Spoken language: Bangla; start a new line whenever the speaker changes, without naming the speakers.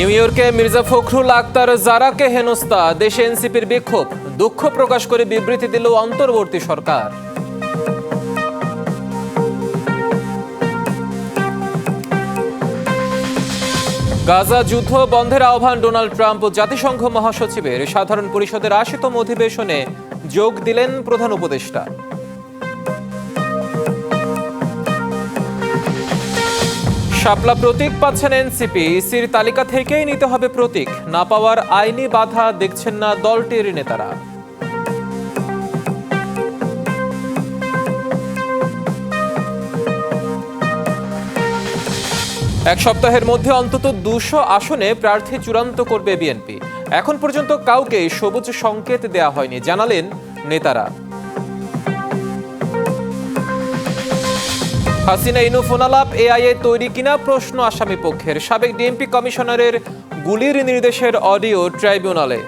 নিউ ইয়র্কে মির্জা ফখরুল আক্তার জারাকে হেনস্তা দেশে এনসিপির বিক্ষোভ। দুঃখ প্রকাশ করে বিবৃতি দিল অন্তর্বর্তী সরকার। গাজা যুদ্ধ বন্ধের আহ্বান ডোনাল্ড ট্রাম্প ও জাতিসংঘ মহাসচিবের। সাধারণ পরিষদের আশিতম অধিবেশনে যোগ দিলেন প্রধান উপদেষ্টা। শাপলা প্রতীক পাচ্ছেন এনসিপি। ইসির তালিকা থেকেই নিতে হবে প্রতীক। না পাওয়ার আইনি বাধা দেখছেন না দলটির নেতারা। এক সপ্তাহের মধ্যে অন্তত দুশো আসনে প্রার্থী চূড়ান্ত করবে বিএনপি। এখন পর্যন্ত কাউকে সবুজ সংকেত দেয়া হয়নি, জানালেন নেতারা। হাসিনা ইনু ফোনালাপ এআইএ তৈরি কিনা প্রশ্ন আসামি পক্ষের সাবেক ডিএমপি কমিশনারের গুলির নির্দেশের অডিও ট্রাইব্যুনালে।